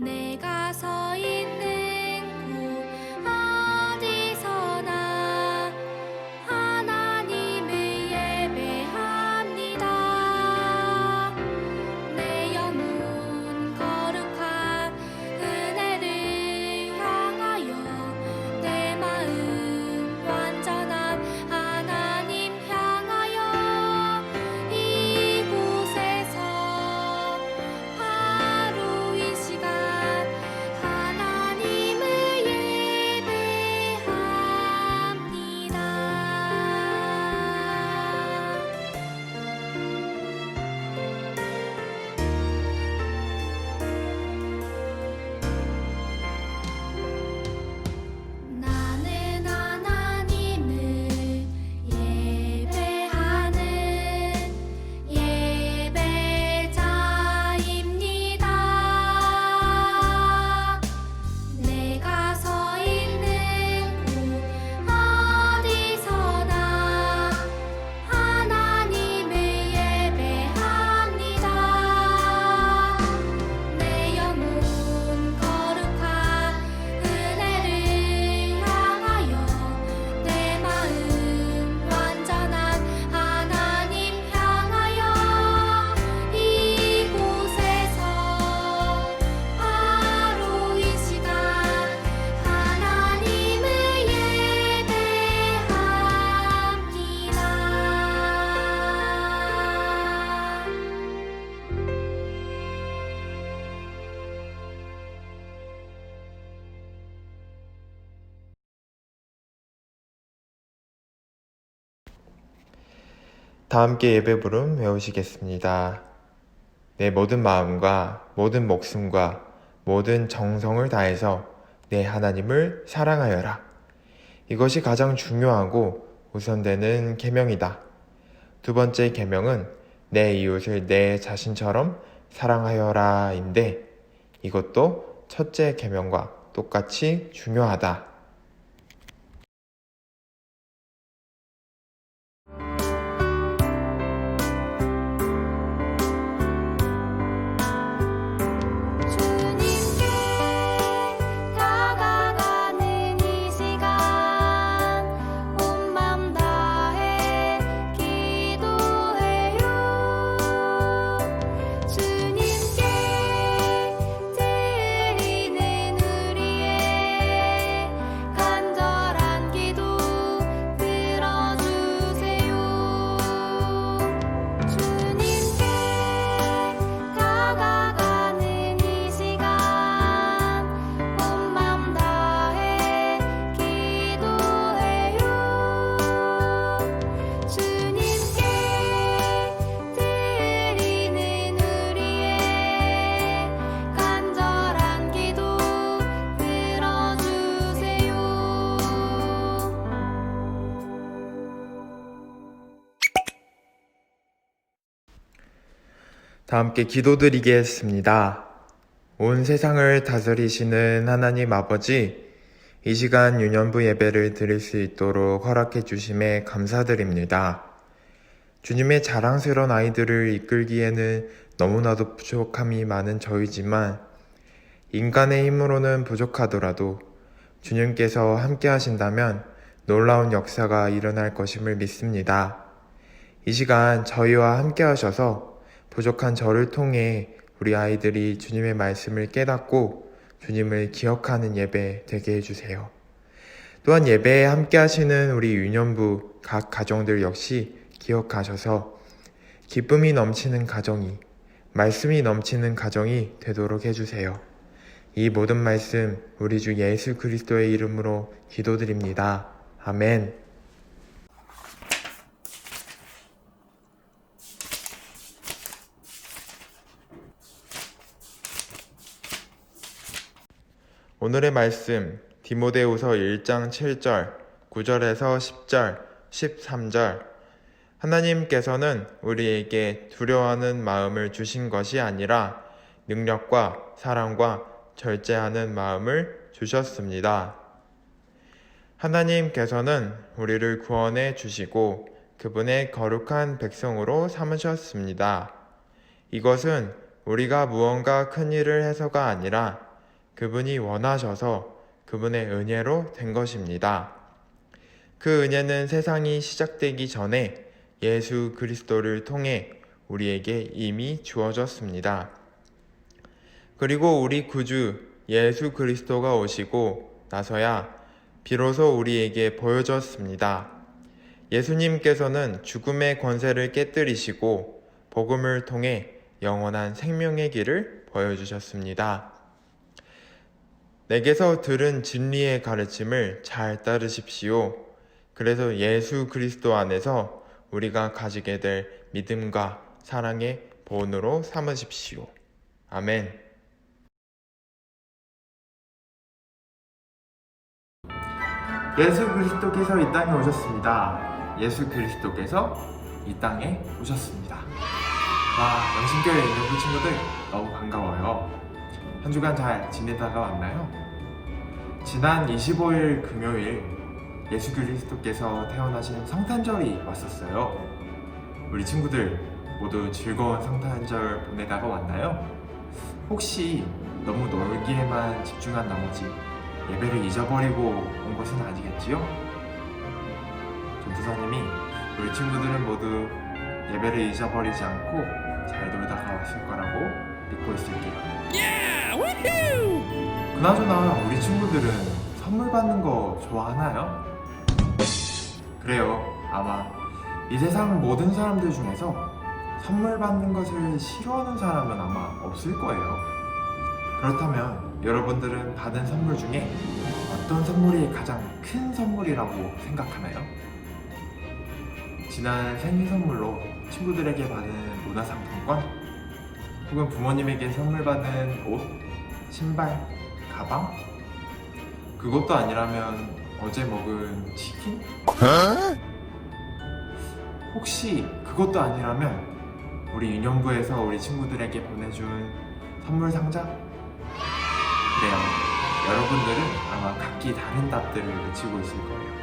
내가 서 다 함께 예배 부름 외우시겠습니다. 내 모든 마음과 모든 목숨과 모든 정성을 다해서 내 하나님을 사랑하여라. 이것이 가장 중요하고 우선되는 계명이다. 두 번째 계명은 내 이웃을 내 자신처럼 사랑하여라인데 이것도 첫째 계명과 똑같이 중요하다. 다 함께 기도드리겠습니다. 온 세상을 다스리시는 하나님 아버지, 이 시간 유년부 예배를 드릴 수 있도록 허락해 주심에 감사드립니다. 주님의 자랑스러운 아이들을 이끌기에는 너무나도 부족함이 많은 저희지만 인간의 힘으로는 부족하더라도 주님께서 함께 하신다면 놀라운 역사가 일어날 것임을 믿습니다. 이 시간 저희와 함께 하셔서 부족한 저를 통해 우리 아이들이 주님의 말씀을 깨닫고 주님을 기억하는 예배 되게 해주세요. 또한 예배에 함께 하시는 우리 유년부 각 가정들 역시 기억하셔서 기쁨이 넘치는 가정이, 말씀이 넘치는 가정이 되도록 해주세요. 이 모든 말씀 우리 주 예수 그리스도의 이름으로 기도드립니다. 아멘. 오늘의 말씀 디모데후서 1장 7절, 9절에서 10절, 13절 하나님께서는 우리에게 두려워하는 마음을 주신 것이 아니라 능력과 사랑과 절제하는 마음을 주셨습니다. 하나님께서는 우리를 구원해 주시고 그분의 거룩한 백성으로 삼으셨습니다. 이것은 우리가 무언가 큰 일을 해서가 아니라 그분이 원하셔서 그분의 은혜로 된 것입니다. 그 은혜는 세상이 시작되기 전에 예수 그리스도를 통해 우리에게 이미 주어졌습니다. 그리고 우리 구주 예수 그리스도가 오시고 나서야 비로소 우리에게 보여졌습니다. 예수님께서는 죽음의 권세를 깨뜨리시고 복음을 통해 영원한 생명의 길을 보여주셨습니다. 내게서 들은 진리의 가르침을 잘 따르십시오. 그래서 예수 그리스도 안에서 우리가 가지게 될 믿음과 사랑의 본으로 삼으십시오. 아멘. 예수 그리스도께서 이 땅에 오셨습니다. 예수 그리스도께서 이 땅에 오셨습니다. 와, 영신교회 있는 친구들 너무 반가워요. 한 주간 잘 지내다가 왔나요? 지난 25일 금요일 예수 그리스도께서 태어나신 성탄절이 왔었어요. 우리 친구들 모두 즐거운 성탄절 보내다가 왔나요? 혹시 너무 놀기에만 집중한 나머지 예배를 잊어버리고 온 것은 아니겠지요? 전도사님이 우리 친구들은 모두 예배를 잊어버리지 않고 잘 놀다가 왔을 거라고 믿고 있을게요. 그나저나 우리 친구들은 선물 받는 거 좋아하나요? 그래요. 아마 이 세상 모든 사람들 중에서 선물 받는 것을 싫어하는 사람은 아마 없을 거예요. 그렇다면 여러분들은 받은 선물 중에 어떤 선물이 가장 큰 선물이라고 생각하나요? 지난 생일 선물로 친구들에게 받은 문화상품권 혹은 부모님에게 선물 받은 옷, 신발, 가방? 그것도 아니라면 어제 먹은 치킨? 혹시 그것도 아니라면 우리 유년부에서 우리 친구들에게 보내준 선물 상자? 그래요. 여러분들은 아마 각기 다른 답들을 외치고 있을 거예요.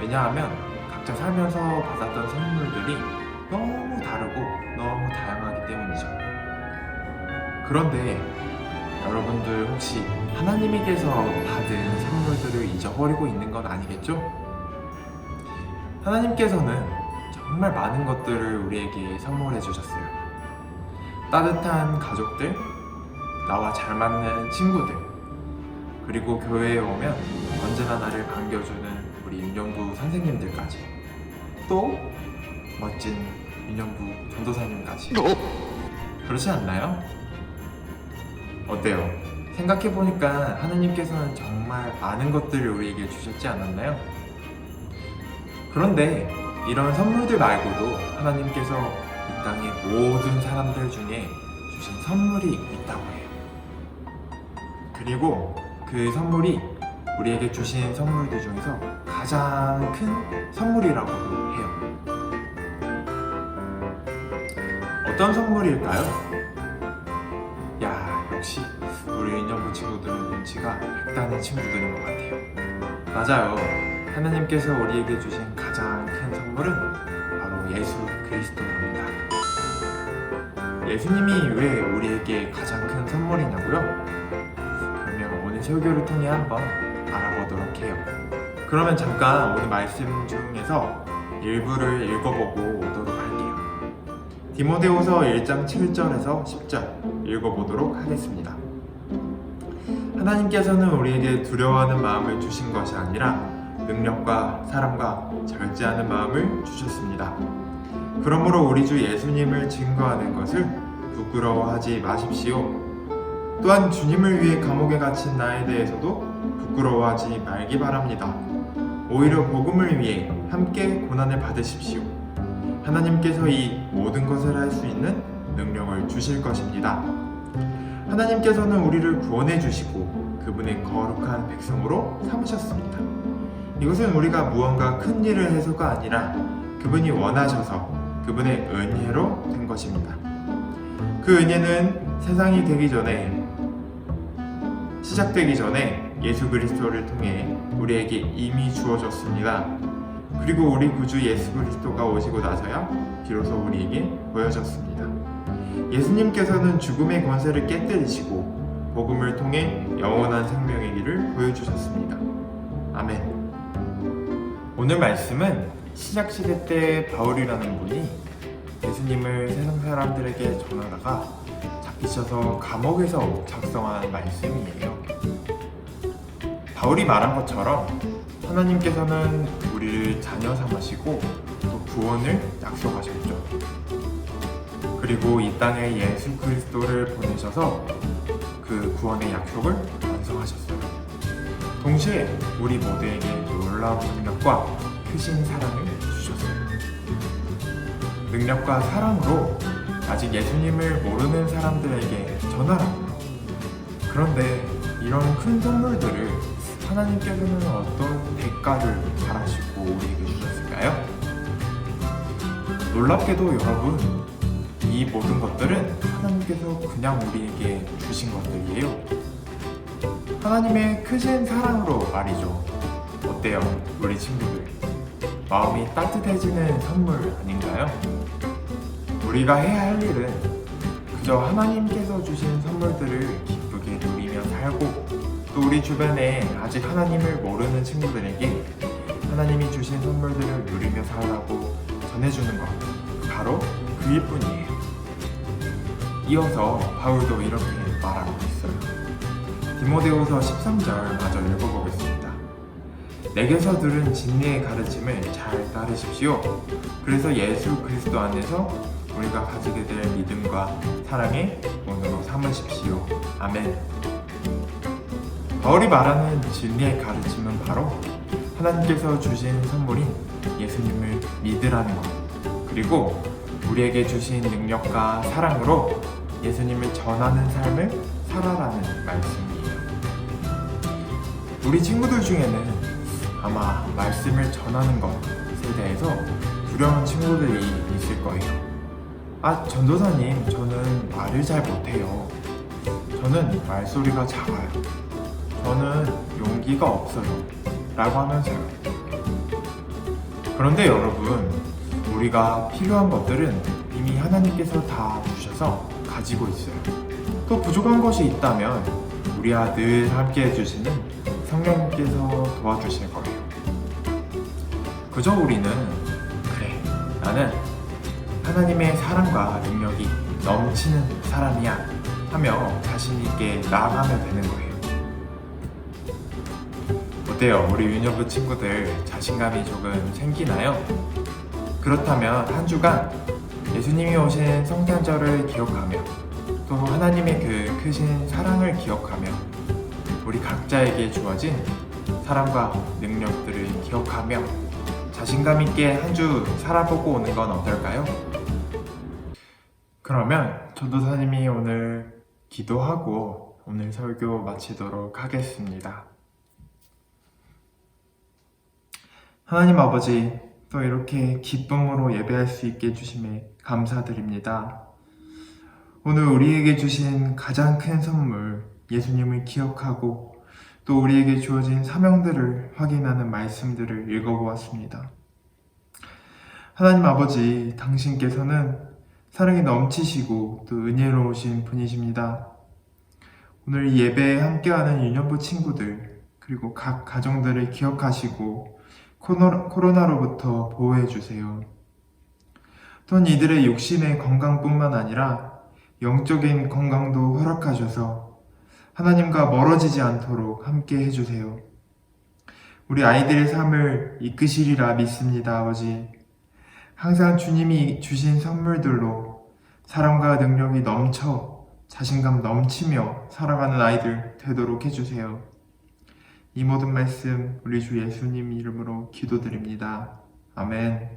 왜냐하면 각자 살면서 받았던 선물들이 너무 다르고 너무 다양하기 때문이죠. 그런데 여러분들 혹시 하나님에게서 받은 선물들을 잊어버리고 있는 건 아니겠죠? 하나님께서는 정말 많은 것들을 우리에게 선물해 주셨어요. 따뜻한 가족들, 나와 잘 맞는 친구들, 그리고 교회에 오면 언제나 나를 반겨주는 우리 윤영부 선생님들까지, 또 멋진 윤영부 전도사님까지. 그렇지 않나요? 어때요? 생각해보니까 하나님께서는 정말 많은 것들을 우리에게 주셨지 않았나요? 그런데 이런 선물들 말고도 하나님께서 이 땅의 모든 사람들 중에 주신 선물이 있다고 해요. 그리고 그 선물이 우리에게 주신 선물들 중에서 가장 큰 선물이라고도 해요. 어떤 선물일까요? 야, 역시 우리 인연부 친구들은 눈치가 백단의 친구들인 것 같아요. 맞아요. 하나님께서 우리에게 주신 가장 큰 선물은 바로 예수 그리스도입니다. 예수님이 왜 우리에게 가장 큰 선물이냐고요? 그러면 오늘 설교를 통해 한번 알아보도록 해요. 그러면 잠깐 오늘 말씀 중에서 일부를 읽어보고 오도록. 디모데후서 1장 7절에서 10절 읽어보도록 하겠습니다. 하나님께서는 우리에게 두려워하는 마음을 주신 것이 아니라 능력과 사랑과 절제하는 마음을 주셨습니다. 그러므로 우리 주 예수님을 증거하는 것을 부끄러워하지 마십시오. 또한 주님을 위해 감옥에 갇힌 나에 대해서도 부끄러워하지 말기 바랍니다. 오히려 복음을 위해 함께 고난을 받으십시오. 하나님께서 이 모든 것을 할 수 있는 능력을 주실 것입니다. 하나님께서는 우리를 구원해 주시고 그분의 거룩한 백성으로 삼으셨습니다. 이것은 우리가 무언가 큰 일을 해서가 아니라 그분이 원하셔서 그분의 은혜로 된 것입니다. 그 은혜는 세상이 되기 전에 시작되기 전에 예수 그리스도를 통해 우리에게 이미 주어졌습니다. 그리고 우리 구주 예수 그리스도가 오시고 나서야 비로소 우리에게 보여졌습니다. 예수님께서는 죽음의 권세를 깨뜨리시고 복음을 통해 영원한 생명의 길을 보여주셨습니다. 아멘. 오늘 말씀은 시작 시대 때 바울이라는 분이 예수님을 세상 사람들에게 전하다가 잡히셔서 감옥에서 작성한 말씀이에요. 바울이 말한 것처럼 하나님께서는 우리를 자녀 삼으시고 또 구원을 약속하셨죠. 그리고 이 땅에 예수 그리스도를 보내셔서 그 구원의 약속을 완성하셨어요. 동시에 우리 모두에게 놀라운 능력과 크신 사랑을 주셨어요. 능력과 사랑으로 아직 예수님을 모르는 사람들에게 전하라고요. 그런데 이런 큰 선물들을 하나님께서는 어떤 대가를 바라시고 우리에게 주셨을까요? 놀랍게도 여러분, 이 모든 것들은 하나님께서 그냥 우리에게 주신 것들이에요. 하나님의 크신 사랑으로 말이죠. 어때요, 우리 친구들? 마음이 따뜻해지는 선물 아닌가요? 우리가 해야 할 일은 그저 하나님께서 주신 선물들을 기쁘게 누리며 살고 또 우리 주변에 아직 하나님을 모르는 친구들에게 하나님이 주신 선물들을 누리며 살라고 전해주는 것 바로 그 일뿐이에요. 이어서 바울도 이렇게 말하고 있어요. 디모데후서 13절 마저 읽어보겠습니다. 내게서 들은 진리의 가르침을 잘 따르십시오. 그래서 예수 그리스도 안에서 우리가 가지게 될 믿음과 사랑의 본으로 삼으십시오. 아멘. 바울이 말하는 진리의 가르침은 바로 하나님께서 주신 선물인 예수님을 믿으라는 것. 그리고 우리에게 주신 능력과 사랑으로 예수님을 전하는 삶을 살아라는 말씀이에요. 우리 친구들 중에는 아마 말씀을 전하는 것에 대해서 두려운 친구들이 있을 거예요. 아, 전도사님, 저는 말을 잘 못해요. 저는 말소리가 작아요. 저는 용기가 없어요. 라고 하면서요. 그런데 여러분, 우리가 필요한 것들은 이미 하나님께서 다 주셔서 가지고 있어요. 또 부족한 것이 있다면 우리와 늘 함께 해주시는 성령님께서 도와주실 거예요. 그저 우리는 그래, 나는 하나님의 사랑과 능력이 넘치는 사람이야 하며 자신 있게 나아가면 되는 거예요. 어때요? 우리 유녀부 친구들 자신감이 조금 생기나요? 그렇다면 한 주간 예수님이 오신 성탄절을 기억하며 또 하나님의 그 크신 사랑을 기억하며 우리 각자에게 주어진 사랑과 능력들을 기억하며 자신감 있게 한 주 살아보고 오는 건 어떨까요? 그러면 전도사님이 오늘 기도하고 오늘 설교 마치도록 하겠습니다. 하나님 아버지, 또 이렇게 기쁨으로 예배할 수 있게 해주심에 감사드립니다. 오늘 우리에게 주신 가장 큰 선물, 예수님을 기억하고 또 우리에게 주어진 사명들을 확인하는 말씀들을 읽어보았습니다. 하나님 아버지, 당신께서는 사랑이 넘치시고 또 은혜로우신 분이십니다. 오늘 이 예배에 함께하는 유년부 친구들, 그리고 각 가정들을 기억하시고 코로- 코로나로부터 보호해 주세요. 또한 이들의 육신의 건강뿐만 아니라 영적인 건강도 허락하셔서 하나님과 멀어지지 않도록 함께 해주세요. 우리 아이들의 삶을 이끄시리라 믿습니다, 아버지. 항상 주님이 주신 선물들로 사랑과 능력이 넘쳐 자신감 넘치며 살아가는 아이들 되도록 해주세요. 이 모든 말씀 우리 주 예수님 이름으로 기도드립니다. 아멘.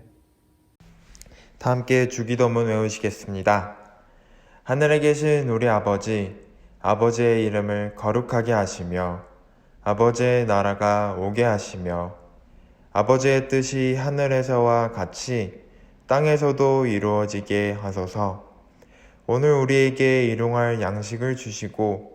다 함께 주기도문 외우시겠습니다. 하늘에 계신 우리 아버지, 아버지의 이름을 거룩하게 하시며, 아버지의 나라가 오게 하시며, 아버지의 뜻이 하늘에서와 같이 땅에서도 이루어지게 하소서. 오늘 우리에게 일용할 양식을 주시고,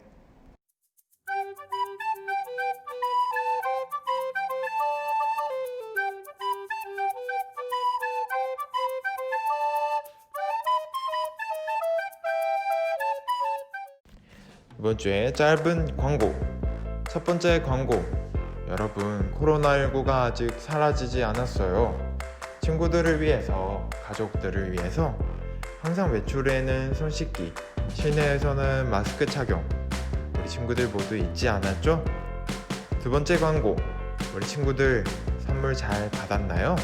이번 주에 짧은 광고. 첫 번째 광고. 여러분, 코로나19가 아직 사라지지 않았어요. 친구들을 위해서, 가족들을 위해서 항상 외출에는 손 씻기, 실내에서는 마스크 착용. 우리 친구들 모두 잊지 않았죠? 두 번째 광고. 우리 친구들 선물 잘 받았나요?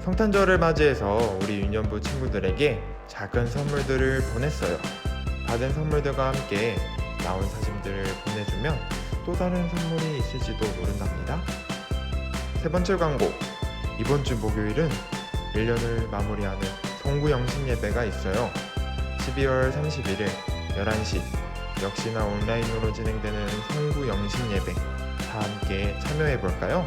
성탄절을 맞이해서 우리 유년부 친구들에게 작은 선물들을 보냈어요. 받은 선물들과 함께 나온 사진들을 보내주면 또 다른 선물이 있을지도 모른답니다. 세 번째 광고. 이번 주 목요일은 1년을 마무리하는 송구 영신 예배가 있어요. 12월 31일 11시 역시나 온라인으로 진행되는 송구 영신 예배 다 함께 참여해 볼까요?